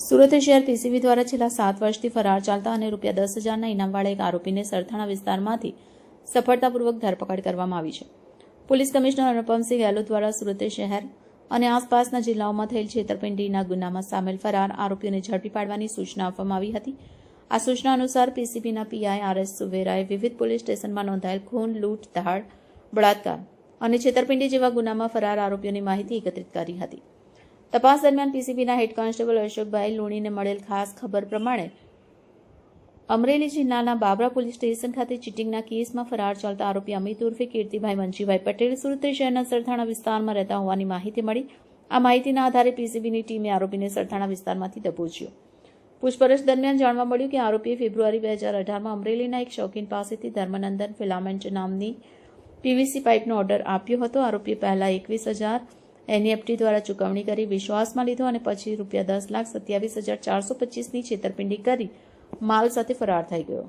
સુરત શહેર પીસીબી દ્વારા છેલ્લા સાત વર્ષથી ફરાર ચાલતા અને રૂપિયા દસ હજારના ઇનામવાળા એક આરોપીને સરથાણા વિસ્તારમાંથી સફળતાપૂર્વક ધરપકડ કરવામાં આવી છે. પોલીસ કમિશનર અનુપમસિંહ ગેહલોત દ્વારા સુરત શહેર અને આસપાસના જિલ્લાઓમાં થયેલ છેતરપિંડીના ગુનામાં સામેલ ફરાર આરોપીઓને ઝડપી પાડવાની સૂચના આપવામાં આવી હતી. આ સૂચના અનુસાર પીસીબીના પીઆઈ આર એસ સુવેરાએ વિવિધ પોલીસ સ્ટેશનમાં નોંધાયેલ ખૂન, લૂંટ, ધાડ, બળાત્કાર અને છેતરપિંડી જેવા ગુનામાં ફરાર આરોપીઓની માહિતી એકત્રિત કરી હતી. તપાસ દરમિયાન પીસીબીના હેડ કોન્સ્ટેબલ અશોકભાઈ લુણીને મળેલ ખાસ ખબર પ્રમાણે અમરેલી જિલ્લાના બાબરા પોલીસ સ્ટેશન ખાતે ચીટિંગના કેસમાં ફરાર ચાલતા આરોપી અમિત ઉર્ફે કીર્તિભાઈ મંજીભાઈ પટેલ સુરત શહેરના સરથાણા વિસ્તારમાં રહેતા હોવાની માહિતી મળી. આ માહિતીના આધારે પીસીબીની ટીમે આરોપીને સરથાણા વિસ્તારમાંથી દબોચ્યો પૂછપરછ દરમિયાન જાણવા મળ્યું કે આરોપીએ ફેબ્રુઆરી બે હજાર અઢારમાં અમરેલીના એક શોખીન પાસેથી ધર્મનંદન ફિલામેન્ટ નામની પીવીસી પાઇપનો ઓર્ડર આપ્યો હતો. આરોપીએ પહેલા એકવીસ હજાર એનઈએફટી દ્વારા ચૂકવણી કરી, વિશ્વાસમાં લીધો અને પછી રૂપિયા દસ લાખ સત્યાવીસ હજાર ચારસો પચીસની છેતરપિંડી કરી, માલ સાથે ફરાર થઈ ગયો.